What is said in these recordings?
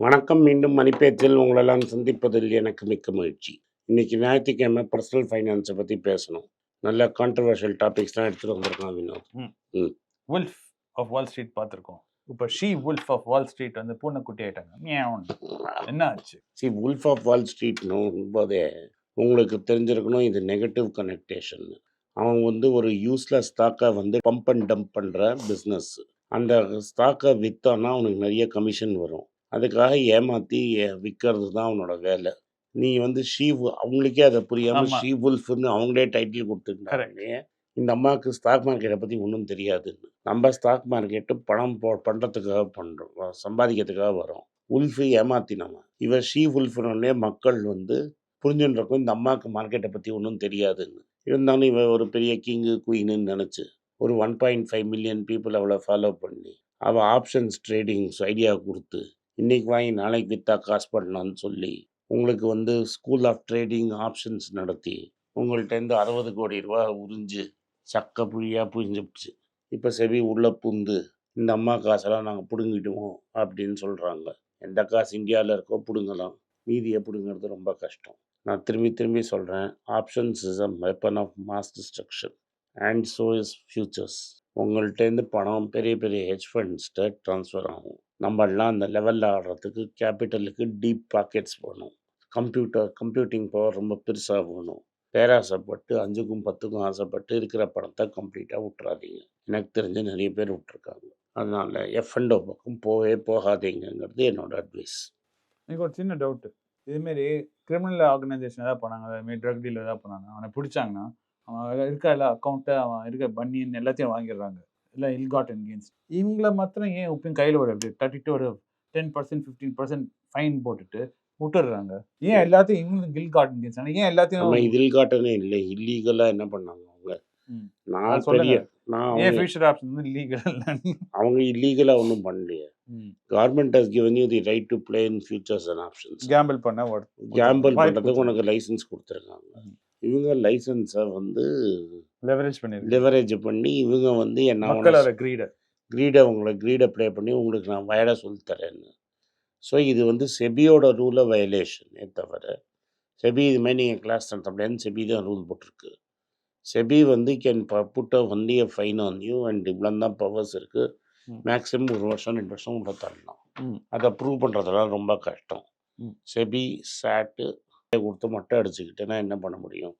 வணக்கம் மீண்டும் மணிப்பேச்சில் உங்களெல்லாம் சந்திப்பதில் எனக்கு மிக்க மகிழ்ச்சி. இன்னைக்கு ஞாயிற்றுக்கிழமை பர்சனல் ஃபைனான்ஸை பற்றி பேசணும். நல்ல கான்ட்ரவர்ஷியல் டாபிக்ஸ்லாம் எடுத்துகிட்டு வந்திருக்கான் Vinoth. Wolf of wall street பார்த்துருக்கோம். இப்போ she wolf of wall street வந்து பூனைக்குட்டி ஆயிட்டாங்க. என்ன ஆச்சு? சி உல்ஃப் ஆஃப் வால் ஸ்ட்ரீட்னும் போதே உங்களுக்கு தெரிஞ்சிருக்கணும் இது நெகட்டிவ் கனெக்டேஷன் அவன் வந்து ஒரு யூஸ்லெஸ் ஸ்டாக்கை வந்து பம்ப் அண்ட் டம்ப் பண்ணுற பிஸ்னஸ் அந்த ஸ்டாக்கை விற்றானா அவனுக்கு நிறைய கமிஷன் வரும். அதுக்காக ஏமாற்றி விற்கிறது தான் அவனோட வேலை. நீ வந்து ஷீ அவங்களுக்கே அதை புரியாமல் ஆமா. ஷீ உல்ஃப்னு அவங்களே டைட்டில் கொடுத்துருந்தாங்க இந்த அம்மாவுக்கு ஸ்டாக் மார்க்கெட்டை பற்றி ஒன்றும் தெரியாதுன்னு. நம்ம ஸ்டாக் மார்க்கெட்டு பணம் போ பண்ணுறதுக்காக பண்ணுறோம் சம்பாதிக்கிறதுக்காக வரோம் உல்ஃபு ஏமாத்தினவன். இவ ஷீ உல்ஃபுனே மக்கள் வந்து புரிஞ்சுன்றக்கும் இந்த அம்மாவுக்கு மார்க்கெட்டை பற்றி ஒன்றும் தெரியாதுன்னு. இருந்தாலும் இவ ஒரு பெரிய கிங்கு குயின்னு நினச்சி ஒரு one point five million people அவளை ஃபாலோ பண்ணி அவள் ஆப்ஷன்ஸ் ட்ரேடிங்ஸ் ஐடியா கொடுத்து இன்றைக்கி வாங்கி நாளைக்கு விற்றா காசு பண்ணலான்னு சொல்லி உங்களுக்கு வந்து ஸ்கூல் ஆஃப் ட்ரேடிங் ஆப்ஷன்ஸ் நடத்தி உங்கள்கிட்டருந்து அறுபது கோடி ரூபா உறிஞ்சு சக்க புழியாக புரிஞ்சுப்பிடுச்சு இப்போ செவி உள்ளே புந்து இந்த அம்மா காசெல்லாம் நாங்கள் பிடுங்கிடுவோம் அப்படின்னு சொல்கிறாங்க எந்த காசு இந்தியாவில் இருக்கோ பிடுங்கலாம். மீதியை பிடுங்கிறது ரொம்ப கஷ்டம். நான் திரும்பி திரும்பி சொல்கிறேன் options is a weapon of mass destruction and so is futures உங்கள்கிட்டேருந்து பணம் பெரிய பெரிய ஹெச் ஃபண்ட்ஸ்கிட்ட ட்ரான்ஸ்ஃபர் ஆகும். நம்மளாம் அந்த லெவலில் ஆடுறதுக்கு கேபிட்டலுக்கு டீப் பாக்கெட்ஸ் போகணும் கம்ப்யூட்டர் கம்ப்யூட்டிங் பவர் ரொம்ப பெருசாக போகணும் பேராசைப்பட்டு அஞ்சுக்கும் பத்துக்கும் ஆசைப்பட்டு இருக்கிற பணத்தை கம்ப்ளீட்டாக விட்டுறாதீங்க. எனக்கு தெரிஞ்சு நிறைய பேர் விட்டுருக்காங்க. அதனால் எஃப்என்டோ பக்கம் போவே போகாதீங்கங்கிறது என்னோட அட்வைஸ் எனக்கு ஒரு சின்ன டவுட்டு இதுமாரி கிரிமினல் ஆர்கனைசேஷன் ஏதாவது பண்ணாங்க அதுமாரி ட்ரக் டீல் ஏதாவது பண்ணாங்க அவனை பிடிச்சாங்கன்னா அவன் இருக்க எல்லா அக்கௌண்ட்டை அவன் இருக்க பன்னியன் எல்லாத்தையும் வாங்கிடுறாங்க. இல்லை இல்காட் அண்ட் கெயின்ஸ் இவங்கள மாத்திரம் ஏன் உப்பையும் கையில் ஒரு அப்படி தட்டிட்டு ஒரு ten percent fifteen percent fine போட்டுட்டு விட்டுடுறாங்க? ஏன் எல்லாத்தையும் இவங்களும் கில் கார்டன் கெயின்ஸ் ஏன் எல்லாத்தையும் இதில் காட்டனே இல்லை இல்லீகலாக என்ன பண்ணாங்க அவங்க. நான். பெரிய நான் ஏன் ஃபியூச்சர் ஆப்ஷன் வந்து லீகல் அவங்க இல்லீகலாக ஒன்றும் பண்ணலையே. Government has given you the right to play in futures and options. Gamble பண்ண கேம்பிள் பண்ணுறதுக்கு உனக்கு லைசன்ஸ் கொடுத்துருக்காங்க. இவங்க லைசன்ஸை வந்து லெவரேஜ் பண்ணிருக்கு லிவரேஜ் பண்ணி இவங்க வந்து என்ன மக்களோட கிரீட க்ரீடை உங்களை க்ரீடை ப்ளே பண்ணி உங்களுக்கு நான் வயட சொல்லித்தரேன்னு ஸோ இது வந்து செபியோட ரூலை வயலேஷனே தவிர செபி இது மாதிரி நீங்கள் கிளாஸ் நடத்தப்படியான்னு செபி தான் ரூல் போட்டிருக்கு? செபி வந்து can put a only a fine on you and இவ்வளோ தான் பவர்ஸ் இருக்குது. மேக்ஸிமம் ஒரு வருஷம் ரெண்டு வருஷம் உள்ள தரலாம் ம். அதை ப்ரூவ் பண்ணுறதெல்லாம் ரொம்ப கஷ்டம். செபி சாட்டு கொடுத்து மட்டும் அடிச்சுக்கிட்டேன்னா என்ன பண்ண முடியும்?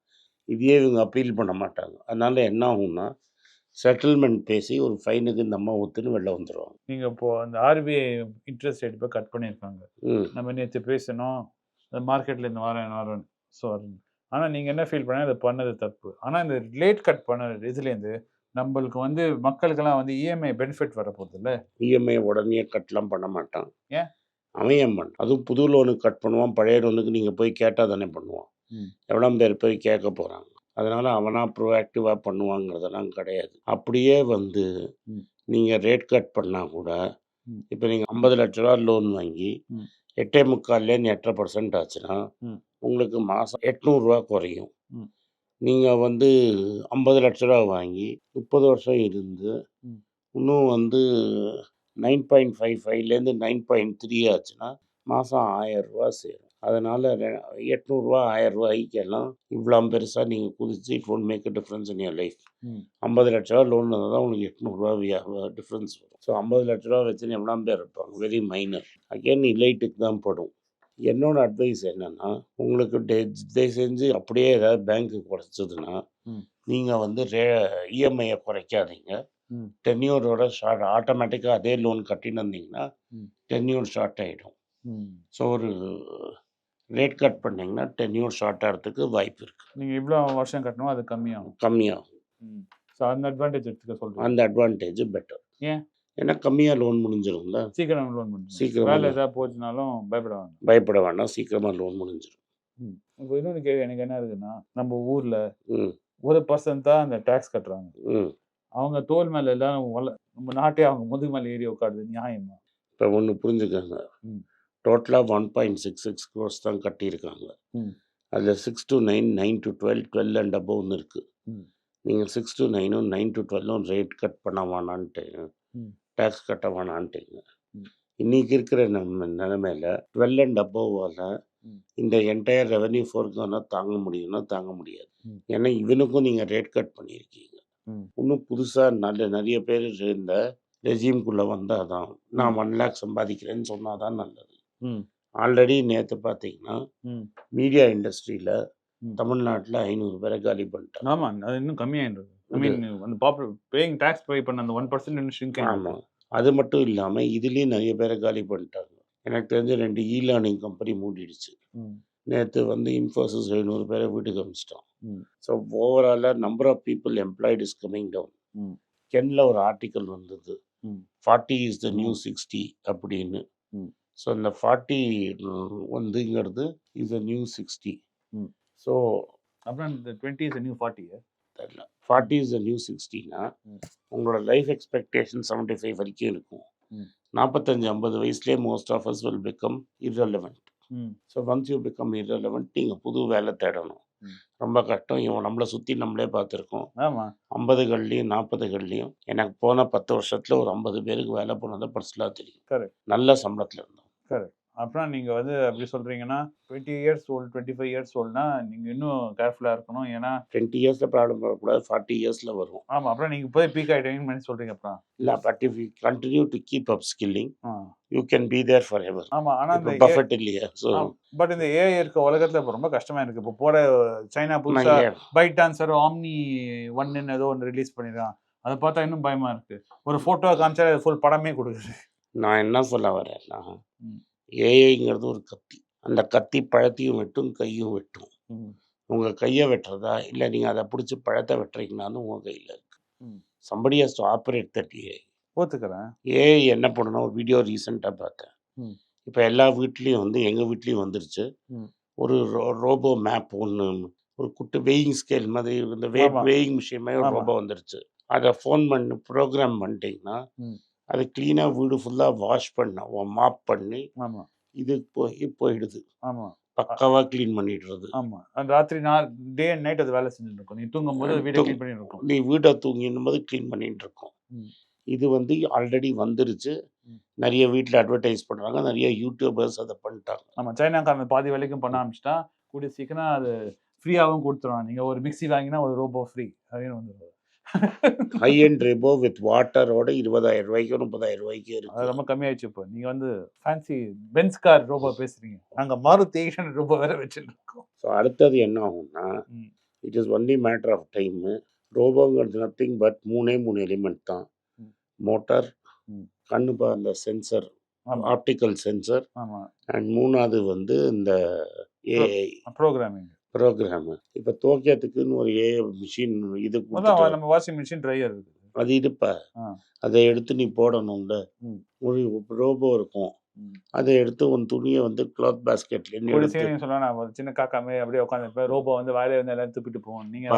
இதையே இவங்க அப்பீல் பண்ண மாட்டாங்க. அதனால என்ன ஆகும்னா செட்டில்மெண்ட் பேசி ஒரு ஃபைனுக்கு இந்த அம்மா ஒத்துன்னு வெளில வந்துடுவாங்க நீங்க இப்போ அந்த ஆர்பிஐ இன்ட்ரெஸ்ட் ரேட் இப்போ கட் பண்ணியிருக்காங்க. நம்ம நேற்று பேசணும் இந்த மார்க்கெட்டில் இந்த வாரம் வரும் ஸோ ஆனால் நீங்கள் என்ன ஃபீல் பண்ண இதை பண்ணது தப்பு. ஆனால் இந்த லேட் கட் பண்ண இதுலேருந்து நம்மளுக்கு வந்து மக்களுக்கெல்லாம் வந்து E இஎம்ஐ பெனிஃபிட் வர போகுது இல்லை? இஎம்ஐ உடனே கட்லாம் பண்ண மாட்டான் ஏன்? பண்ண அதுவும் புது லோனுக்கு கட் பண்ணுவான் பழைய லோனுக்கு நீங்கள் போய் கேட்டால் தானே பண்ணுவான். எவ்வளோ பேர் போய் கேட்க போகிறாங்க அதனால் அவனா ப்ரோஆக்டிவாக பண்ணுவாங்கிறதெல்லாம் கிடையாது அப்படியே வந்து. நீங்கள் ரேட் கட் பண்ணால் கூட. இப்போ நீங்கள் ஐம்பது லட்ச ரூபா லோன் வாங்கி. எட்டே முக்கால்லேருந்து எட்டரை பர்சன்ட் ஆச்சுன்னா. உங்களுக்கு மாதம் எட்நூறுரூவா குறையும். நீங்கள் வந்து ஐம்பது லட்ச ரூபா வாங்கி முப்பது வருஷம் இருந்து. இன்னும் வந்து நைன் பாயிண்ட் ஃபைவ் ஃபைவ்லேருந்து நைன் பாயிண்ட் த்ரீ ஆச்சுன்னா மாதம் ஆயரூவா சேரும் அதனால் எட்நூறுரூவா ஆயரூவாய்க்கெல்லாம் இவ்வளோ பெருசாக நீங்கள் குதிச்சு it won't make a difference in your life. ஐம்பது லட்ச ரூபா லோன் இருந்தால் தான் உங்களுக்கு எட்நூறுரூவா டிஃப்ரென்ஸ் வரும் ஸோ ஐம்பது லட்ச ரூபா வச்சுன்னு எவ்வளோ பேர் இருப்பாங்க வெரி மைனர் அகேன் இலைட்டுக்கு தான் படும் என்னோட அட்வைஸ் என்னென்னா உங்களுக்கு டே தயவு செஞ்சு அப்படியே ஏதாவது பேங்க்கு குறைச்சதுன்னா. நீங்கள் வந்து ரே இஎம்ஐயை குறைக்காதீங்க ம். டென்யூரோட ஷார்ட் ஆட்டோமேட்டிக்காக அதே லோன் கட்டின்னு வந்தீங்கன்னா ம். டென்யூர் ஷார்ட் ஆகிடும் ஸோ ஒரு ரேட் கட் பண்ணிங்கன்னா டென்யூர் ஷார்ட் ஆகிறதுக்கு வாய்ப்பு இருக்குது நீங்கள் இவ்வளோ வருஷம் கட்டணும் அது கம்மியாகும். கம்மியாகும். ஸோ அந்த அட்வான்டேஜ் எடுத்துக்க சொல்கிறேன் அந்த அட்வான்டேஜ் பெட்டர் ஏன்? ஏன்னா கம்மியாக லோன் முடிஞ்சிரும்ல. சீக்கிரம் லோன் பண்ணுங்க சீக்கிரமா வேலை. ஏதாவது போச்சுனாலும் பயப்படுவாங்க பயப்பட வேண்டாம் சீக்கிரமாக லோன் முடிஞ்சிடும் இப்போ இன்னொரு கேள்வி எனக்கு என்ன இருக்குன்னா நம்ம ஊரில் ஒரு பர்சன்ட் தான் அந்த டேக்ஸ் கட்டுறாங்க. அவங்க தோல் மேல எல்லாம் வள- நம்ம நாட்டே அவங்க முதுகு மேல ஏறி உட்காருது நியாயமா இப்போ ஒன்று புரிஞ்சுக்கோங்க. டோட்டலாக one point six six crores தான் கட்டியிருக்காங்க. அதில் six to nine nine to twelve twelve and அபவ்னு இருக்குது. நீங்கள் சிக்ஸ் டு நைனும் நைன் டு டுவெல்லும் ரேட் கட் பண்ண வேணான்ட்டு. டேக்ஸ் கட்ட வேணான்ட்டீங்க ம். இன்னைக்கு இருக்கிற நம்ம நிலைமையில டுவெல் அண்ட் அபோவால் ம். இந்த என்டையர் ரெவன்யூ ஃபோர்க்கான தாங்க முடியும்னா தாங்க முடியாது. ஏன்னா இவனுக்கும் நீங்கள் ரேட் கட் பண்ணியிருக்கீங்க. இன்னும் புதுசாக நல்ல நிறைய பேர் இந்த ரெஜிம்குள்ளே வந்தால் தான் நான். ஒன் லேக் சம்பாதிக்கிறேன்னு சொன்னால் தான் நல்லது. ஆல்ரெடி நேற்று பார்த்தீங்கன்னா மீடியா இண்டஸ்ட்ரியில். தமிழ்நாட்டில் ஐநூறு பேரை காலி பண்ணிட்டாங்க. ஆமா அது இன்னும் கம்மியாயின்றது ஐ மீன் அந்த பாப்புலர் பேயிங் டாக்ஸ் பே பண்ண அந்த ஒன் பர்சன்ட் ஷ்ரிங்க் ஆமாம் அது மட்டும் இல்லாமல் இதுலேயும் நிறைய பேரை காலி பண்ணிட்டாங்க. எனக்கு தெரிஞ்ச ரெண்டு இ லேர்னிங் கம்பெனி மூடிடுச்சு நேற்று வந்து இன்ஃபோசிஸ் எழுநூறு பேரை வீட்டுக்கு அனுப்பிச்சிட்டோம். ஸோ ஓவராலாக number of people employed is coming down. கென்ல ஒரு ஆர்டிக்கல் வந்தது. Forty is the new. Sixty அப்படின்னு. ஸோ இந்த forty வந்துங்கிறது is a new sixty. So அப்புறம் இந்த டுவெண்ட்டி இஸ் நியூ ஃபார்ட்டி தெரியல ஃபார்ட்டி இஸ் நியூ சிக்ஸ்டினா ம். உங்களோட லைஃப் எக்ஸ்பெக்டேஷன் செவன்ட்டி ஃபைவ் வரைக்கும் இருக்கும். நாற்பத்தஞ்சு ஐம்பது வயசுலேயே most of us will become hmm so once you become irrelevant நீங்கள் புது வேலை தேடணும். ரொம்ப கஷ்டம். இவன் நம்மளை சுற்றி நம்மளே பார்த்துருக்கோம். ஆமா. ஐம்பதுகள்லையும் நாற்பதுகள்லையும் எனக்கு போன பத்து வருஷத்தில் ஒரு ஐம்பது பேருக்கு வேலை போனதை பர்சனலாக தெரியும். நல்ல சம்பளத்தில் இருந்தோம். அப்புறம் நீங்க வந்து அப்படி சொல்றீங்கன்னா twenty years old twenty five years ஓல்டுனா நீங்க இன்னும் கேர்ஃபுல்லா இருக்கணும். ஏன்னா டுவெண்ட்டி இயர்ஸில் ப்ராப்ளம் வரக்கூடாது ஃபார்ட்டி இயர்ஸில் வரும். ஆமா அப்புறம் நீங்க போய் பீக் ஆயிட்டீங்கன்னு சொல்றீங்க அப்புறம். இல்லை but if you continue to keep up skilling. You can be there forever ஆமா ஆனா இப்போ இந்த பஃபெட் இல்லையா ஸோ பட் இந்த ஏஐ இருக்க உலகத்துல இப்போ ரொம்ப கஷ்டமா இருக்கு. இப்போ போற சைனா புதுசா பைட் டான்சர் ஆம்னி ஒன்னு ஏதோ ஒன்று ரிலீஸ் பண்ணிருக்கான். அதை பார்த்தா இன்னும் பயமா இருக்கு. ஒரு போட்டோ காமிச்சா ஃபுல் படமே கொடுக்குது. நான் என்ன சொல்ல வரேன்னா. ஏஐங்கிறது ஒரு கத்தி அந்த கத்தி பழத்தையும் வெட்டும் கையும் வெட்டும் உங்கள் கையை வெட்டுறதா இல்லை நீங்கள் அதை பிடிச்சி பழத்தை வெட்டுறீங்கனாலும் உங்கள் கையில் இருக்கு. Somebody has to operate that AI ஒத்துக்கிறேன் ஏஐ என்ன பண்ணணும் ஒரு வீடியோ ரீசெண்டாக பார்த்தேன். இப்போ எல்லா வீட்லேயும் வந்து எங்கள் வீட்லேயும் வந்துருச்சு. ஒரு ரோபோ மேப் ஒன்று ஒரு குட்டு வெயிங் ஸ்கேல் மாதிரி இந்த வெயிட். வெயிங் மிஷின் மாதிரி ஒரு. ரோபோ வந்துருச்சு அதை ஃபோன் பண்ணி ப்ரோக்ராம் பண்ணிட்டீங்கன்னா. அது க்ளீனாக வீடு ஃபுல்லாக வாஷ் பண்ண மாப் பண்ணி. ஆமா. இது போய் போயிடுது. ஆமா. பக்காவாக க்ளீன் பண்ணிடுறது. ஆமா. அந்த ராத்திரி நாள் டே அண்ட் நைட் அது வேலை செஞ்சுட்டு இருக்கும் நீ தூங்கும் போது வீடியோ தூங்கும். க்ளீன் பண்ணிட்டு இருக்கும் நீ வீட்டை தூங்கினும் போது க்ளீன் பண்ணிட்டு இருக்கோம். இது வந்து ஆல்ரெடி வந்துருச்சு. நிறைய வீட்டில் அட்வர்டைஸ் பண்ணுறாங்க நிறைய யூடியூபர்ஸ் அதை பண்ணிட்டாங்க. ஆமா. சைனாக்காரன் பாதி வேலைக்கும் பண்ண ஆரம்பிச்சிட்டா கூடிய சீக்கிரம் அது ஃப்ரீயாகவும் கொடுத்துருவான் நீங்க ஒரு மிக்ஸி வாங்கினா ஒரு ரோபோ ஃப்ரீ அப்படின்னு வந்துடும் ஹை அண்ட் ரெபோ வித் வாட்டரோட இருபதாயிரம் ரூபாய்க்கு முப்பதாயிரம் ரூபாய்க்கு அது இருக்கு. ரொம்ப கம்மியாயிடுச்சு இப்போ. நீங்க வந்து ஃபேன்சி பென்ஸ் கார் ரோபோ பேசுறீங்க. நாங்க மாருதி ஏஷன் ரோபோ வேற வச்சுட்டு இருக்கோம் ஸோ அடுத்தது என்ன ஆகும்னா. It is only matter of time ரோபோங்கிறது nothing but மூணே மூணு எலிமெண்ட் தான். மோட்டார். கண்ணு அந்த சென்சர் ஆப்டிக்கல் சென்சர் அண்ட் மூணாவது வந்து இந்த ஏஐ ப்ரோக்ராமிங் ப்ரோக்ராமு இப்போ துவைக்கிறதுக்குன்னு ஒரு ஏஐ மிஷின் இது நம்ம வாஷிங் மிஷின் ட்ரையர் இருக்கு அது இருப்ப ஆ. அதை எடுத்து நீ போடணும்ல. ஒரு ரோபோ இருக்கும். அதை எடுத்து உன் துணியை வந்து கிளாத் சீனியர் சொன்னா சின்ன காக்கா மாதிரி அப்படியே உட்காந்துருப்பேன் ரோபோ வந்து வாயில வந்து எல்லாம் துப்பிட்டு போவோம். நீங்க.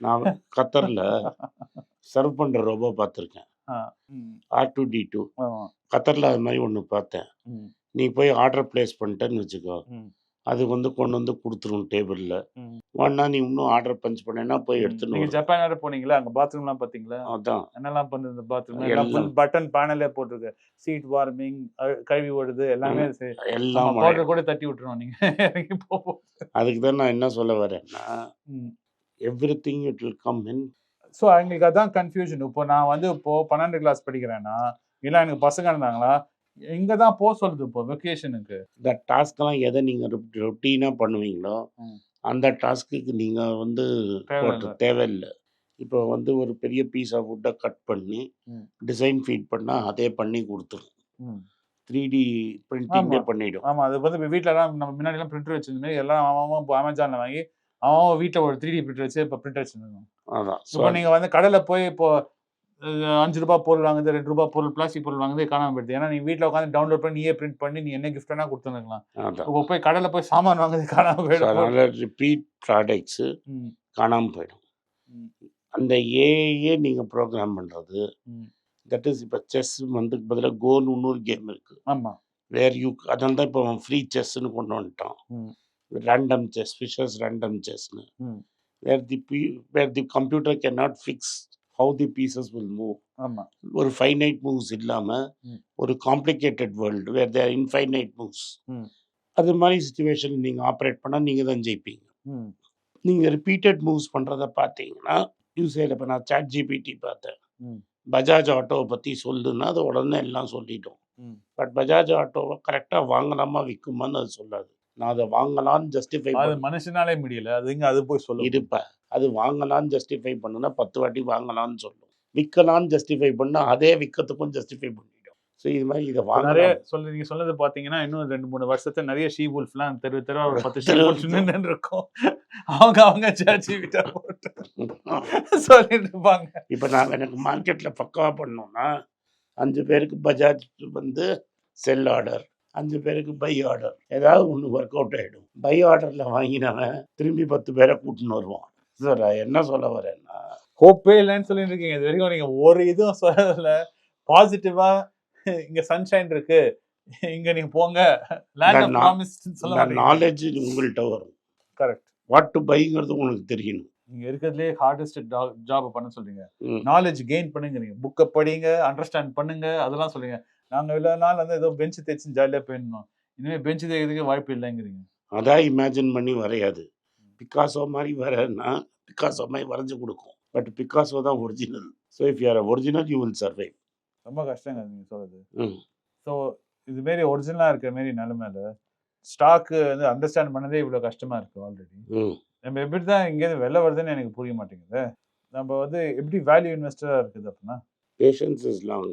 நான் கத்தரில் சர்வ் பண்ணுற ரோபோ பார்த்துருக்கேன். ஆர் டூ டி டூ கத்தரில் அது மாதிரி ஒன்று பார்த்தேன். நீ போய் ஆர்டர் ப்ளேஸ் பண்ணிட்டேன்னு வச்சுக்கோ. அது வந்து கொண்டு வந்து கொடுத்துரும் டேபிளில். வேணா நீ இன்னும் ஆர்டர் பஞ்ச் பண்ணேன்னா போய் எடுத்துன்னு நீங்க வரும். ஜப்பான் வேற போனீங்களா? அங்க பாத்ரூம் எல்லாம் பாத்தீங்களா? அதான். என்னெல்லாம் பண்ணுது பாத்ரூம் எல்லாம். பட்டன் பேனலே போட்டிருக்கு. சீட் வார்மிங் கழுவி ஓடுது எல்லாமே. எல்லாம் powder கூட தட்டி விட்டுருவோம் நீங்க. இறங்கி போகும் அதுக்கு தான் நான் என்ன சொல்ல வரேன்னா everything it will come in so அவங்களுக்கு அதான் கன்ஃபியூஷன் இப்போ நான் வந்து இப்போ பன்னெண்டு கிளாஸ் படிக்கிறேன்னா இல்லை எனக்கு பசங்க இருந்தாங்களா? இங்க தான் போக சொல்லுது இப்போ வெக்கேஷனுக்கு இந்த டாஸ்க்கெல்லாம் எதை நீங்கள் ரொட்டீனாக பண்ணுவீங்களோ. அந்த டாஸ்க்குக்கு நீங்கள் வந்து தேவையில்ல. இப்போ வந்து ஒரு பெரிய பீஸ் ஆஃப் வுட்டை கட் பண்ணி. டிசைன் ஃபீட் பண்ணால் அதே பண்ணி கொடுத்துரும். த்ரீ டி பிரிண்டிங்கே ஆமா. பண்ணிடும் ஆமா அது வந்து வீட்டிலலாம் நம்ம முன்னாடி எல்லாம் பிரிண்டர் வச்சிருந்தோமே எல்லாம் அவன் அமேசான்ல வாங்கி அவன் வீட்டில் ஒரு த்ரீ டி பிரிண்டர் வச்சு இப்போ பிரிண்டர் வச்சிருந்தோம் அதான் இப்போ நீங்க வந்து கடையில போய் இப்போ அஞ்சு ரூபாய் பொருள் வாங்குது ரெண்டு ரூபாய் பொருள் பிளாஸ்டிக் பொருள் வாங்குது காணாம போயிடுது. ஏன்னா நீ வீட்டில் உட்காந்து டவுன்லோட் பண்ணி நீயே பிரிண்ட் பண்ணி நீ என்ன கிஃப்ட் வேணா கொடுத்துருக்கலாம் இப்போ போய் கடையில போய் சாமான் வாங்குது காணாம ஸோ போயிடும். அதனால் ரிப்பீட் ப்ராடக்ட்ஸு காணாமல் போயிடும். அந்த ஏஏ நீங்கள் ப்ரோக்ராம் பண்ணுறது. தட் இஸ் இப்போ செஸ் வந்து பதிலாக கோன்னு இன்னொரு கேம் இருக்குது ஆமா. வேர் யூ அதனால தான் இப்போ ஃப்ரீ செஸ்ன்னு கொண்டு வந்துட்டான். ம். ரேண்டம் செஸ் ஃபிஷர்ஸ் ரேண்டம் செஸ்னு. Where the B where the computer can not fix how the pieces will move ஆமா ஒரு ஃபைனைட் மூவ்ஸ் இல்லாமல். ஒரு complicated world where there infinite moves. அது மாதிரி சுச்சுவேஷன் நீங்கள் ஆப்ரேட் பண்ணால் நீங்கள் தான் ஜெயிப்பீங்க நீங்கள் ரிப்பீட்டட் மூவ்ஸ் பண்ணுறத பார்த்தீங்கன்னா யூசேல இப்போ நான் சாட் ஜிபிடி பார்த்தேன். பஜாஜ் ஆட்டோவை பற்றி சொல்லுன்னா அது உடனே எல்லாம் சொல்லிட்டோம். பட் பஜாஜ் ஆட்டோவை கரெக்டாக வாங்கலாமா விற்குமான்னு அது சொல்லாது நான் அதை வாங்கலாம்னு ஜஸ்டிஃபை அது மனுஷனாலே முடியல. அது இங்க அது போய் சொல்லும் இருப்ப. அது வாங்கலாம்னு ஜஸ்டிஃபை பண்ணுனா பத்து வாட்டி வாங்கலாம்னு சொல்லும். விற்கலாம்னு ஜஸ்டிஃபை பண்ணா அதே விற்கிறதுக்கும் ஜஸ்டிஃபை பண்ணிடும். ஸோ இது மாதிரி இதை இப்ப நிறைய வாங்க சொல்ல நீங்க சொன்னது பாத்தீங்கன்னா இன்னும் ரெண்டு மூணு வருஷத்துல நிறைய ஷீ எல்லாம் தெரு தெருவா ஒரு பத்து ஷீ தெரு- நின்று இருக்கும். அவங்க அவங்க சாச்சி விட்டா போட்டு சொல்லிட்டு இருப்பாங்க. இப்போ நான் எனக்கு மார்க்கெட்டில் பக்காவாக பண்ணோம்னா அஞ்சு பேருக்கு பஜாஜ் வந்து செல் ஆர்டர் அஞ்சு பேருக்கு பை ஆர்டர் ஏதாவது ஒன்று ஒர்க் அவுட் ஆகிடும் பை ஆர்டரில் வாங்கினவன் திரும்பி பத்து பேரை கூட்டின்னு வருவான். சார் என்ன சொல்ல வரேன்னா ஹோப்பே இல்லைன்னு சொல்லிட்டு இருக்கீங்க. இது வரைக்கும் நீங்க ஒரு இதுவும் சொல்லல. பாசிட்டிவா இங்க சன்ஷைன் இருக்கு. இங்க நீங்க போங்க. நாலேஜ் உங்கள்கிட்ட வரும். கரெக்ட் வாட் டு பைங்கிறது உங்களுக்கு தெரியணும். நீங்க இருக்கிறதுலே ஹார்டஸ்ட் ஜாப் பண்ண சொல்றீங்க. நாலேஜ் கெயின் பண்ணுங்கிறீங்க புக்கை படிங்க அண்டர்ஸ்டாண்ட் பண்ணுங்க அதெல்லாம் சொல்றீங்க. நாங்க இவ்வளவு நாள் வந்து ஏதோ பெஞ்ச் தேய்ச்சி ஜாலியா போயிருந்தோம். இனிமே பெஞ்ச் தேய்க்கிறதுக்கு வாய்ப்பு இல்லைங்கிறீங்க. அதான் இமேஜின் பண்ணி வரையாது. பிகாசோ மாதிரி வரன்னா பிகாசோ மாதிரி வரைஞ்சு கொடுக்கும். பட் பிகாசோ தான் original so if you're original you will survive ரொம்ப கஷ்டங்க நீங்க சொல்றது. ம். ஸோ இது மாரி ஒரிஜினலா இருக்கிற மாரி நிலைமையில ஸ்டாக்கு வந்து அண்டர்ஸ்டாண்ட் பண்ணதே இவ்வளவு கஷ்டமா இருக்கு ஆல்ரெடி நம்ம எப்படி தான் இங்கேருந்து வெளில வருதுன்னு எனக்கு புரிய மாட்டேங்குது. நம்ம வந்து எப்படி வேல்யூ இன்வெஸ்டரா இருக்குது அப்படின்னா? Patience is long.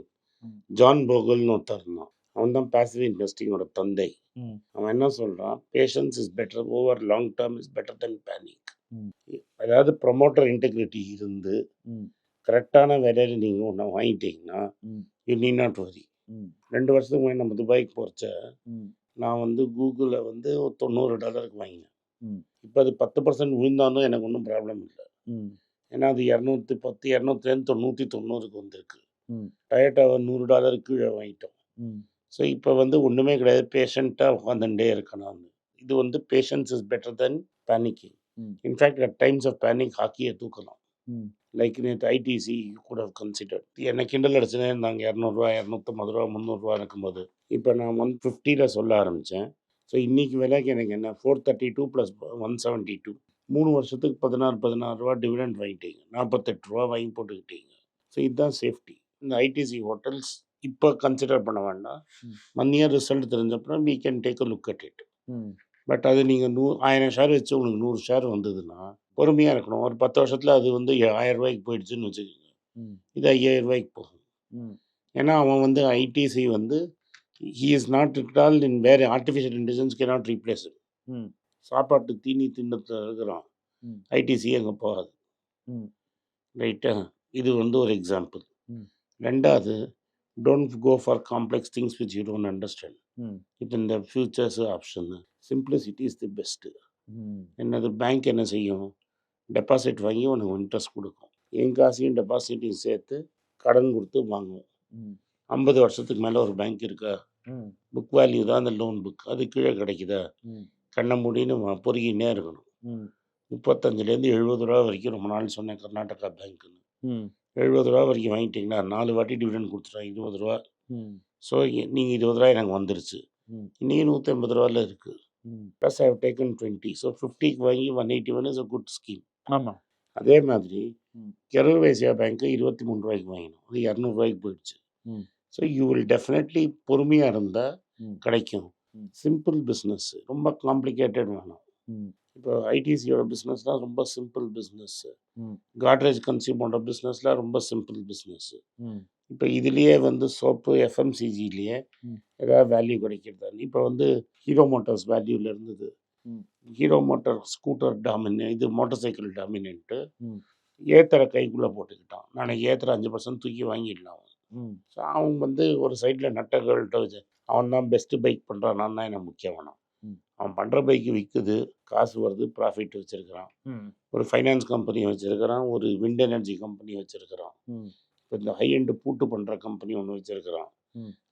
ஜான் போகல்னு ஒருத்தர் இருந்தான் அவன் தான் பேசிவ் இன்வெஸ்டிங்கோட தந்தை. அவன் என்ன சொல்றான் patience is better over long term is better then panic. அதாவது ப்ரொமோட்டர் இன்டெகிரிட்டி இருந்து. கரெக்டான விலையில நீங்கள் ஒன்று வாங்கிட்டீங்கன்னா. யூ நீ நாட் வரி. ரெண்டு வருஷத்துக்கு முன்னாடி நம்ம துபாய்க்கு போகிறச்ச. நான் வந்து கூகுளில் வந்து தொண்ணூறு டாலருக்கு வாங்கினேன். இப்போ அது பத்து பர்சன்ட் விழுந்தாலும் எனக்கு ஒன்றும் ப்ராப்ளம் இல்லை. ஏன்னா அது இரநூத்தி பத்து இரநூத்திலேருந்து தொண்ணூற்றி தொண்ணூறுக்கு வந்திருக்கு ம். டயட்டாவை நூறு டாலருக்கு கீழே வாங்கிட்டோம். ஸோ இப்போ வந்து ஒன்றுமே கிடையாது. பேஷண்ட்டாக உட்காந்துட்டே இருக்கணும் இது வந்து patience is better then panicking. In fact at times of panic ஹாக்கியை தூக்கலாம். லைக் நேற்று ஐடிசி கூட கன்சிடர் என்ன கிண்டல் அடிச்சுனே இருந்தாங்க. இரநூறுவா இரநூத்தம்பது ரூபா முந்நூறுரூவா இருக்கும்போது. இப்போ நான் ஒன் ஃபிஃப்டியில் சொல்ல ஆரம்பித்தேன் ஸோ இன்னைக்கு விலைக்கு எனக்கு என்ன? Four thirty two plus one seventy two மூணு வருஷத்துக்கு பதினாறு பதினாறு ரூபா டிவிடெண்ட் வாங்கிட்டீங்க. நாற்பத்தெட்டு ரூபா வாங்கி போட்டுக்கிட்டீங்க. ஸோ இதுதான் சேஃப்டி இந்த ஐடிசி ஹோட்டல்ஸ் இப்போ கன்சிடர் பண்ண வேண்டாம். One year result தெரிஞ்சப்பறம் we can take a look at it. But அது நீங்கள் நூ ஆயிரம் ஷேர் வச்சு உங்களுக்கு நூறு ஷேர் வந்ததுன்னா பொறுமையாக இருக்கணும் ஒரு பத்து வருஷத்தில் அது வந்து ஆயிரம் ரூபாய்க்கு போயிடுச்சுன்னு வச்சுக்கோங்க. இது ஐயாயிரம் ரூபாய்க்கு போகும். ஏன்னா அவன் வந்து ஐடிசி வந்து ஹி இஸ் நாட் இட்டால் இன் வேறு artificial intelligence can not replace. சாப்பாட்டு தீனி தின்னத்தில் இருக்கிறான். ஐடிசி அங்கே போகாது. ரைட்டா இது வந்து ஒரு எக்ஸாம்பிள். ரெண்டாவது don't go for complex things which you don't understand. இப்போ இந்த futures option simplicity is the best. என்னது பேங்க் என்ன செய்யும் டெபாசிட் வாங்கி உனக்கு இன்ட்ரெஸ்ட் கொடுக்கும் என் காசையும் டெபாசிட்டையும் சேர்த்து கடன் கொடுத்து வாங்குவோம். ஐம்பது வருஷத்துக்கு மேலே ஒரு பேங்க் இருக்கா. புக் வேல்யூ தான் அந்த லோன் புக் அது கீழே கிடைக்குதா. கண்ணை மூடின்னு பொறுக்கினே இருக்கணும். முப்பத்தஞ்சுலேருந்து எழுபது ரூபா வரைக்கும் ரொம்ப நாள் சொன்னேன் கர்நாடகா பேங்க்குன்னு. எழுபது ரூபா வரைக்கும் வாங்கிட்டீங்கன்னா நாலு வாட்டி டிவிடெண்ட் கொடுத்துட்டேன் இருபது ரூபா. ஸோ நீங்கள் இருபது ரூபா எனக்கு வந்துருச்சு. இன்றைக்கி நூற்றி ஐம்பது ரூபாயில் இருக்குது. Plus I have taken twenty so ஃபிஃப்டிக்கு வாங்கி one eighty one is a good scheme ஆமா அதே மாதிரி. கரூர் வைசியா பேங்க்கு இருபத்தி மூணு ரூபாய்க்கு வாங்கினோம் அது இரநூறுவாய்க்கு போயிடுச்சு. ஸோ யூ வில் டெஃபினெட்லி பொறுமையாக இருந்தால். கிடைக்கும். சிம்பிள் பிஸ்னஸ் ரொம்ப காம்ப்ளிகேட்டட் வேணும். இப்போ ஐடிசியோட பிஸ்னஸ்லாம் ரொம்ப சிம்பிள் பிஸ்னஸ் ம். காட்ரேஜ் கன்சியூமரோட பிஸ்னஸ்லாம் ரொம்ப சிம்பிள் பிஸ்னஸ் ம். இப்போ இதுலேயே வந்து சோப்பு எஃப்எம்சிஜிலேயே. ஏதாவது வேல்யூ கிடைக்கிறதா இப்போ வந்து ஹீரோ மோட்டார்ஸ் வேல்யூவில் இருந்தது. ஹீரோ மோட்டார் ஸ்கூட்டர் டாமினே இது மோட்டார் சைக்கிள் டாமினன்ட்டு. ஏத்தரை கைக்குள்ளே போட்டுக்கிட்டான் நாளைக்கு ஏத்தரை அஞ்சு பர்சன்ட் தூக்கி வாங்கிடலாம். ஸோ அவன் வந்து ஒரு சைடில் நட்டகள்கிட்ட வச்சு அவன் தான் பெஸ்ட்டு பைக் பண்ணுறான் தான் எனக்கு முக்கியம் வேணும். அவன் பண்ணுற பைக்கு விற்குது காசு வருது ப்ராஃபிட் வச்சுருக்கிறான். ஒரு ஃபைனான்ஸ் கம்பெனி வச்சுருக்கிறான் ஒரு விண்ட் எனர்ஜி கம்பெனி வச்சுருக்கிறான். இப்போ இந்த ஹை எண்டு பூட்டு பண்ணுற கம்பெனி ஒன்று வச்சுருக்கிறான்.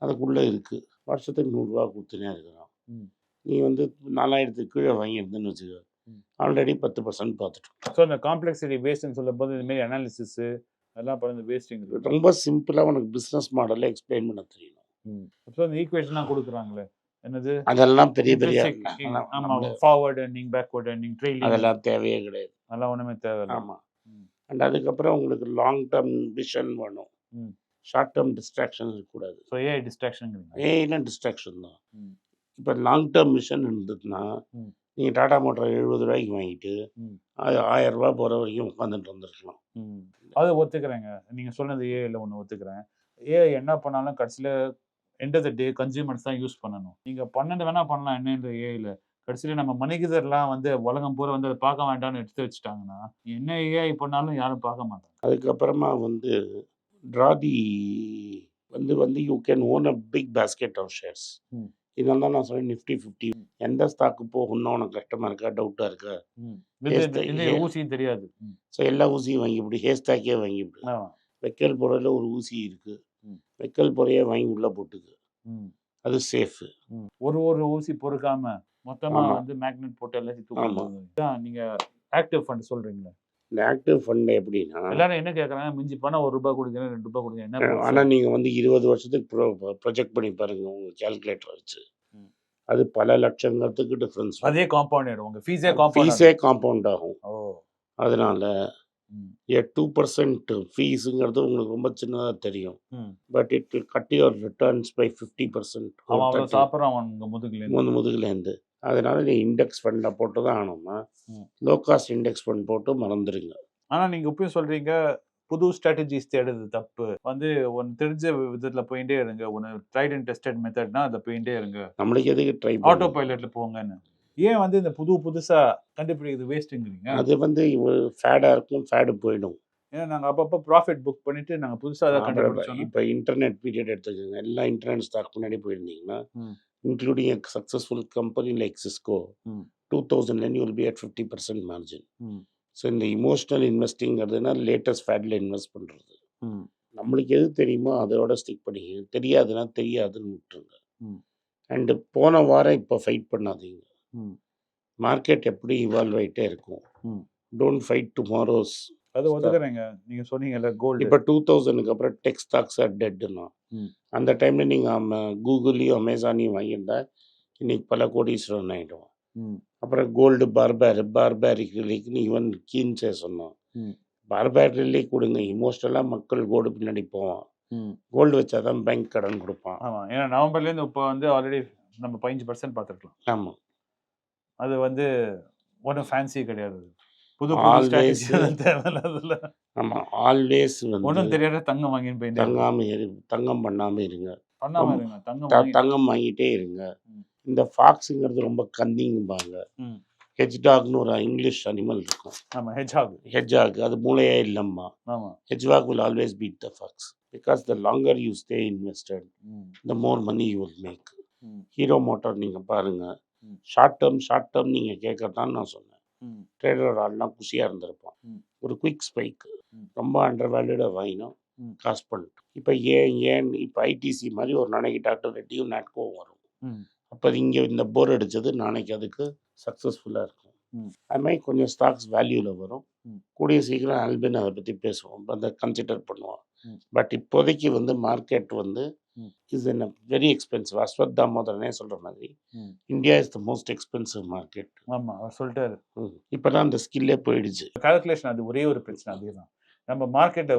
அதுக்குள்ளே இருக்குது வருஷத்துக்கு நூறுரூவா கொடுத்துனே இருக்கிறான். நீ வந்து நாலாயிரத்துக்கு கீழே வாங்கியிருந்தேன்னு வச்சுக்க. ஆல்ரெடி பத்து பர்சன்ட் பார்த்துட்டோம். ஸோ இந்த காம்ப்ளெக்சிட்டி பேஸ்ட்னு சொல்லும் போது இந்த மாதிரி அனாலிசிஸ் அதெல்லாம் பண்ணி வேஸ்டிங் ரொம்ப சிம்பிளாக உனக்கு பிஸ்னஸ் மாடலை எக்ஸ்பிளைன் பண்ண தெரியணும். ஸோ அந்த ஈக்குவேஷன்லாம் கொடுக்குறாங்களே. என்னது? அதெல்லாம் பெரிய பெரிய forward ending backward ending trailing அதெல்லாம் தேவையே கிடையாது. அதெல்லாம் ஒண்ணுமே தேவையில்லை. ஆமாம். அண்ட் அதுக்கப்புறம் உங்களுக்கு லாங் டேர்ம் விஷன் வேணும். ஷார்ட் டேர்ம் டிஸ்ட்ராக்ஷன் இருக்கக்கூடாது. ஸோ ஏஐ டிஸ்ட்ராக்ஷனுங்கிறீங்க ஏன்னா டிஸ்ட்ராக்ஷன் தான். இப்போ லாங் டேர்ம் விஷன் இருந்ததுன்னா. நீங்கள் டாடா மோட்டர் எழுபது ரூபாய்க்கு வாங்கிட்டு ஆயிரம் ரூபாய் போகிற வரைக்கும் உட்காந்துட்டு வந்துருக்கலாம். அது ஒத்துக்கிறேங்க. நீங்க சொன்னது ஏஐல ஒன்று ஒத்துக்கிறேன். ஏஐ என்ன பண்ணாலும் கடைசியில end of the day consumers தான் யூஸ் பண்ணணும் நீங்க பன்னெண்டு வேணா பண்ணலாம் என்ன இந்த ஏஐல கடைசியில நம்ம மனிதர்லாம் வந்து உலகம் பூரா வந்து அதை பார்க்க வேண்டாம்னு எடுத்து வச்சுட்டாங்கன்னா என்ன ஏஐ பண்ணாலும் யாரும் பார்க்க மாட்டாங்க அதுக்கப்புறமா வந்து ட்ராதி வந்து வந்து you can own a big basket of shares ம். இதெல்லாம் தான் நான் சொல்றேன் நிஃப்டி ஃபிஃப்டி எந்த ஸ்டாக்கு போகணும்னு உனக்கு கஷ்டமாக இருக்கா டவுட்டாக இருக்கா. ஊசியும் தெரியாது. ஸோ எல்லா ஊசியும் வாங்கிவிடு ஹேர் ஸ்டாக்கே வாங்கிவிடு ஆமா. வைக்கல் பொறையில் ஒரு ஊசி இருக்குது. வைக்கல் பொறையை வாங்கி உள்ளே போட்டுக்கு. அது சேஃபு. ஒரு ஒரு ஊசி பொறுக்காம மொத்தமா ஆமா. வந்து மேக்னெட் போட்டு எல்லாத்தையும் தான் நீங்க ஆக்டிவ் ஃபண்ட் சொல்றீங்களே இந்த ஆக்டிவ் ஃபண்ட் எப்படின்னா எல்லாரும் என்ன கேக்குறாங்க மிஞ்சி பண்ணா ஒரு ரூபாய் கொடுக்குறேன் ரெண்டு ரூபாய் கொடுக்குறேன் என்ன? ஆனால் நீங்கள் வந்து இருபது வருஷத்துக்கு ப்ரோ ப்ரொஜெக்ட் பண்ணி பாருங்க உங்கள் கேல்குலேட்டர் வச்சு. அது பல லட்சங்கிறதுக்கு டிஃப்ரென்ஸ் அதே காம்பவுண்ட் ஆயிடும் உங்க ஃபீஸே காம்பவுண்ட் ஃபீஸே காம்பவுண்ட் ஆகும் ஓ அதனால. ஏ டூ பர்சன்ட் ஃபீஸுங்கிறது உங்களுக்கு ரொம்ப சின்னதாக தெரியும். But it will cut your returns by fifty percent அவன் சாப்பிட்றான் அவன் உங்க முதுகுல இருந்து. மூணு முதுகுலேருந்து அதனால நீ இண்டெக்ஸ் ஃபண்டில் போட்டு தான் ஆகணும்னா ம். லோ காஸ்ட் இண்டெக்ஸ் ஃபண்ட் போட்டு மறந்துடுங்க ஆனா நீங்க இப்பயும் சொல்றீங்க புது ஸ்ட்ராட்டஜிஸ் தேடுறது தப்பு. வந்து ஒன்னு தெரிஞ்ச விதத்துல போயிட்டே இருங்க. ஒன்னு ட்ரைட் அண்ட் டெஸ்டட் மெத்தட்னா அதுல போயிட்டே இருங்க. நம்மளுக்கு எதுக்கு ட்ரை ஆட்டோ பைலட்ல போங்கன்னு. ஏன் வந்து இந்த புது புதுசா கண்டுபிடிக்கிறது வேஸ்ட்டுங்கிறீங்க அது வந்து ஃபேடாக இருக்கும் ஃபேடு போயிடும் ஏன்னா நாங்க அப்பப்போ ப்ராஃபிட் புக் பண்ணிட்டு நாங்க புதுசா அதை கண்டுபிடிச்சோம் இப்போ இன்டர்நெட் பீரியட் எடுத்துக்கோங்க எல்லா இன்டர்நெட் ஸ்டாக் முன்னாடி போயிருந்தீங்கன்னா. Including a successful company like Cisco. Two தௌசண்ட்லேருந்து you'll be at fifty percent margin. So இந்த இமோஷனல் இன்வெஸ்டிங்கிறதுனா லேட்டஸ்ட் ஃபேடில் இன்வெஸ்ட் பண்ணுறது. நம்மளுக்கு எது தெரியுமோ அதோட ஸ்டிக் பண்ணிக்கங்க தெரியாதுன்னா தெரியாதுன்னு விட்டுருங்க. அண்டு போன வாரம் இப்போ ஃபைட் பண்ணாதீங்க. மார்க்கெட் எப்படி இவால்வ் ஆகிட்டே இருக்கும்? ம். டோன்ட் ஃபைட் டுமாரோஸ் அது ஒத்துக்கிறேங்க நீங்க சொன்னீங்கல்ல கோல்டு இப்போ டூ தௌசண்ட்க்கு அப்புறம் டெக் ஸ்டாக்ஸ் ஆர் டெட்னா ம். அந்த டைமில் நீங்கள் கூகுளையும் அமேசானையும் வாங்கியிருந்தா இன்னைக்கு பல கோடீஸ்வரன் ஆகிடும். அப்புறம் கோல்டு பார்பேர் பார்பேரிக் ரிலிக்னு ஈவன் கீன்ஸே சொன்னோம். பார்பேர் ரிலி கொடுங்க இமோஷனலாக மக்கள் கோல்டு பின்னாடி போவான். ம். கோல்டு வச்சா தான் பேங்க் கடன் கொடுப்பான். ஆமா ஏன்னா நவம்பர்ல இருந்து இப்போ வந்து ஆல்ரெடி நம்ம பதினஞ்சு பர்சன்ட் பார்த்துருக்கலாம். ஆமாம் அது வந்து ஒன்றும் ஃபேன்சி கிடையாது. புது புது தேவையில்ல ஆமாம் ஆல்வேஸ் ஒன்றும் தெரியாத தங்கம் வாங்கின்னு போயிட்டு தங்காமல் இரு தங்கம் பண்ணாமல் இருங்க பண்ணாம இருங்க தங்கம் த- தங்கம் வாங்கிட்டே இருங்க. இந்த ஃபாக்ஸுங்கிறது ரொம்ப கன்னிங்கும்பாங்க. ஹெஜ்டாக்னு ஒரு இங்கிலீஷ் அனிமல் இருக்கும் ஆமா ஹெஜாக் ஹெஜ்ஜாக் அது மூளையே இல்லைம்மா ஆமா hedgehog will always beat the fox because the longer you stay invested ம். the more money you will make ம். ஹீரோ மோட்டார் நீங்கள் பாருங்கள். ஷார்ட் டேர்ம் ஷார்ட் டேர்ம் நீங்கள் கேட்கறதான்னு நான் சொன்னேன். ட்ரேடர் ஆள்லாம் குஷியாக இருந்திருப்பான் ம். ஒரு குயிக் ஸ்பைக். ரொம்ப அண்டர் வேல்யூடாக வாங்கினோம். காசு பண்ணிட்டு இப்போ ஏன் ஏன் இப்போ ஐடிசி மாதிரி ஒரு நாளைக்கு டாக்டர் ரெட்டியும் நாட்கவும் வரும். அப்போ இங்கே இந்த போர் அடிச்சது நாளைக்கு அதுக்கு சக்ஸஸ்ஃபுல்லாக இருக்கும். அது மாதிரி கொஞ்சம் ஸ்டாக்ஸ் வேல்யூவில் வரும். கூடிய சீக்கிரம் ஆல்பின் அதை பற்றி பேசுவோம் அதை கன்சிடர் பண்ணுவோம். பட் இப்போதைக்கு வந்து மார்க்கெட் வந்து. இஸ் என்ன வெரி எக்ஸ்பென்சிவ் அஸ்வத் தாமோதரனே சொல்கிற மாதிரி. India is the most expensive market ஆமா அவர் சொல்லிட்டாரு. இப்போ தான் அந்த ஸ்கில்லே போயிடுச்சு. கால்குலேஷன் அது ஒரே ஒரு பிரச்சனை அதேதான். நம்ம மார்க்கெட்டை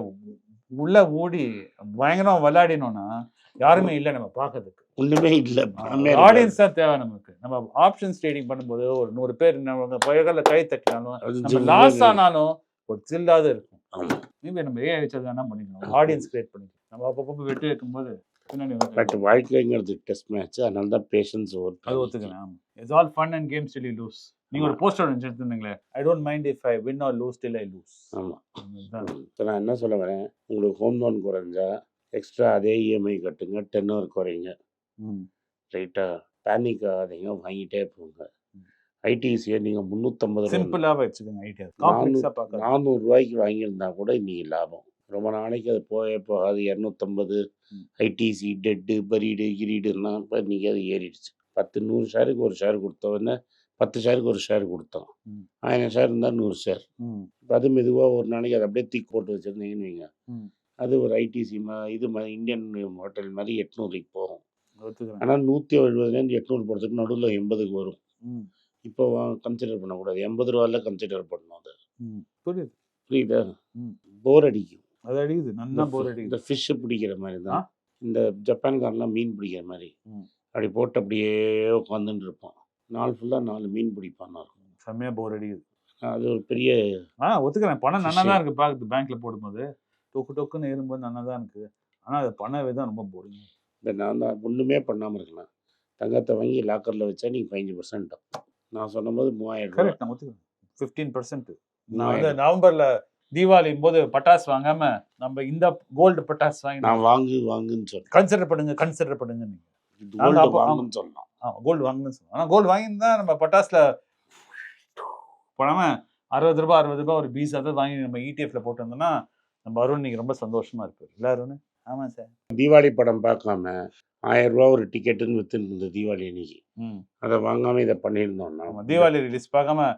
உள்ள ஓடி பயங்கரம் விளையாடினோம்னா யாருமே இல்லை நம்ம பார்க்கறதுக்கு. ஒன்றுமே இல்லை ஆடியன்ஸ் தான் தேவை நமக்கு. நம்ம ஆப்ஷன்ஸ் ட்ரேடிங் பண்ணும்போது ஒரு நூறு பேர் நம்ம புயல்ல கை தட்டினாலும் அது லாஸ். ஆனாலும் ஒரு சில்லாத இருக்கும். மேபி நம்ம ஏஐ வச்சது வேணா பண்ணிக்கலாம் ஆடியன்ஸ் கிரியேட் பண்ணிக்கலாம் நம்ம அப்பப்போ வெட்டி வைக்கும்போது பட் வாழ்க்கைங்கிறது டெஸ்ட் மேட்ச். அதனால தான் பேஷன்ஸ் அது ஒத்துக்கலாம் it's all fun and games till lose நீங்க ஒரு poster வச்சிருந்தீங்களே. I don't mind if I win or lose till I lose ஆமாம் இப்போ நான் என்ன சொல்ல வரேன்? உங்களுக்கு ஹோம் லோன் குறைஞ்சா எக்ஸ்ட்ரா அதே இஎம்ஐ கட்டுங்க. டென் ஹவர் குறைங்க. ரைட்டாக பேனிக் ஆகாதீங்க. வாங்கிட்டே போங்க. ஐடிசியை நீங்கள் முந்நூற்றம்பது சிம்பிளா வச்சுக்கோங்க. ஐடியா பார்க்காத நானூறுரூவாய்க்கு வாங்கியிருந்தா கூட இன்னைக்கு லாபம். ரொம்ப நாளைக்கு அது போயே போகாது. இரநூத்தம்பது. ஐடிசி டெட்டு பரீடு கிரீடுன்னா இப்போ இன்றைக்கி அது ஏறிடுச்சு. பத்து நூறு ஷேருக்கு ஒரு ஷேர் கொடுத்தவொடனே பத்து ஷேருக்கு ஒரு ஷேர் கொடுத்தோம். ஆயிரம் ஷேர் இருந்தால் நூறு ஷேர். இப்போ அது மெதுவாக ஒரு நாளைக்கு அதை அப்படியே தூக்கி போட்டு வச்சுருந்தீங்கன்னு வைங்க. அது ஒரு ஐடிசி மா இது மாதிரி இந்தியன் ஹோட்டல் மாதிரி எட்நூறுக்கு போகும். ஆனால் நூற்றி எழுபதுலேருந்து எட்நூறு போகிறதுக்கு நடுவில் எண்பதுக்கு வரும். இப்போ கன்சிடர் பண்ணக்கூடாது. எண்பது ரூபாயில் கன்சிடர் பண்ணணும் அது. புரியுது. புரியுதா. போர் அடிக்கும். அது அடிக்குது. நல்லா போர் இந்த அடிக்குது. ஃபிஷ்ஷு பிடிக்கிற மாதிரி? தான். இந்த ஜப்பான்காரெலாம் மீன் பிடிக்கிற மாதிரி. அப்படி போட்டு அப்படியே உட்காந்துட்டு இருப்பான். நாள் ஃபுல்லாக நாலு மீன் பிடிப்பான் நான் செம்மையா போர் அடிக்குது. அது ஒரு பெரிய ஆ ஒத்துக்கிறேன். பணம் நல்லா. தான் இருக்கு பார்க்குது பேங்க்ல போடும்போது. டொக்கு டொக்குன்னு ஏறும்போது நல்லா தான் இருக்கு. ஆனா அது பணவே தான் ரொம்ப போரிங் இந்த நான் தான் ஒன்றுமே பண்ணாமல் இருக்கலாம் தங்கத்தை வாங்கி லாக்கரில் வச்சா நீங்கள் பதினஞ்சு பர்சன்ட் நான் சொன்னபோது மூவாயிரம் கரெக்ட் நான் ஒத்துக்கிறேன். ஃபிஃப்டீன் பர்சன்ட் நான் வந்து. நவம்பர்ல தீபாவளி போது பட்டாசு வாங்காம நம்ம இந்த கோல்டு பட்டாசு வாங்கி நான் வாங்கு வாங்குன்னு சொன்னேன் கன்சிடர் பண்ணுங்க கன்சிடர் பண்ணுங்க நீங்க. வாங்குன்னு சொல்லலாம் கோல்டு வாங்கணும்னு சொல்லுவோம் ஆனால் கோல்டு வாங்கியிருந்தா நம்ம பட்டாசுல போடாம அறுபது ரூபாய் அறுபது ரூபாய் ஒரு பீஸ் அதை வாங்கி நம்ம E இடிஎஃப்ல போட்டு வந்தோம்னா நம்ம அருண் நீங்க ரொம்ப சந்தோஷமா இருப்பார். இல்ல அருண்? ஆமா சார். தீபாவளி படம் பார்க்காம ஆயிரம் ரூபா ஒரு டிக்கெட்டுன்னு வித்துன்னு இருந்தது தீபாவளி அன்னைக்கு. அதை வாங்காம இதை பண்ணியிருந்தோம்னா ஆமா தீபாவளி ரிலீஸ் பார்க்காம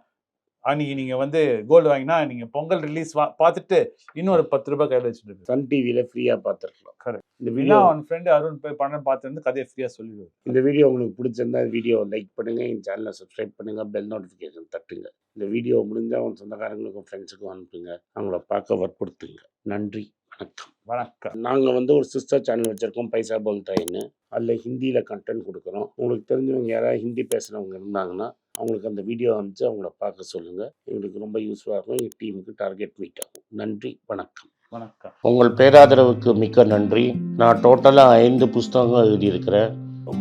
அன்னைக்கு நீங்க வந்து கோல்டு வாங்கினா நீங்க பொங்கல் ரிலீஸ் பார்த்துட்டு இன்னொரு பத்து ரூபாய் கையில் வச்சுட்டு சன் டிவியில் ஃப்ரீயாக பார்த்துருக்கலாம். Correct. இந்த வீடியோ அவன் ஃப்ரெண்டு அருண் போய் பணம் பார்த்துருந்து கதையை ஃப்ரீயா சொல்லிடுவார். இந்த வீடியோ உங்களுக்கு பிடிச்சிருந்தா வீடியோ லைக் பண்ணுங்க என் சேனலை சப்ஸ்கிரைப் பண்ணுங்க பெல் நோட்டிஃபிகேஷன் தட்டுங்க. இந்த வீடியோ முடிஞ்சா உன் சொந்தக்காரங்களுக்கும் ஃப்ரெண்ட்ஸுக்கும் அனுப்புங்க. அவங்கள பார்க்க வற்புறுத்துங்க. நன்றி வணக்கம். வணக்கம். நாங்கள் வந்து ஒரு சிஸ்டர் சேனல் வச்சுருக்கோம் பைசா போல்தாயின்னு அதில் ஹிந்தியில் கண்டென்ட் கொடுக்குறோம். உங்களுக்கு தெரிஞ்சவங்க யாராவது ஹிந்தி பேசுகிறவங்க இருந்தாங்கன்னா அவங்களுக்கு அந்த வீடியோ அனுப்பிச்சு அவங்கள பார்க்க சொல்லுங்கள் எங்களுக்கு ரொம்ப யூஸ்ஃபுல்லாக இருக்கும். எங்கள் டீமுக்கு டார்கெட் மீட் ஆகும். நன்றி. வணக்கம். வணக்கம். உங்கள் பேராதரவுக்கு மிக்க நன்றி. நான் டோட்டலாக ஐந்து புஸ்தகங்கள் எழுதியிருக்கிறேன்.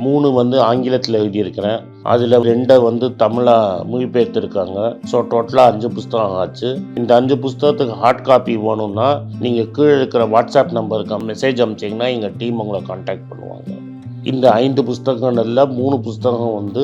மூணு வந்து ஆங்கிலத்தில் எழுதியிருக்கிறேன். அதில் ரெண்டை வந்து தமிழாக மொழிபெயர்த்திருக்காங்க. ஸோ டோட்டலாக அஞ்சு புஸ்தகம் ஆச்சு. இந்த அஞ்சு புஸ்தகத்துக்கு ஹார்ட் காப்பி வேணும்னா நீங்கள் கீழே இருக்கிற வாட்ஸ்அப் நம்பருக்கு மெசேஜ் அனுப்பிச்சிங்கன்னா எங்கள் டீம் உங்களை காண்டாக்ட் பண்ணுவாங்க. இந்த ஐந்து புஸ்தகங்கள்ல மூணு புஸ்தகம் வந்து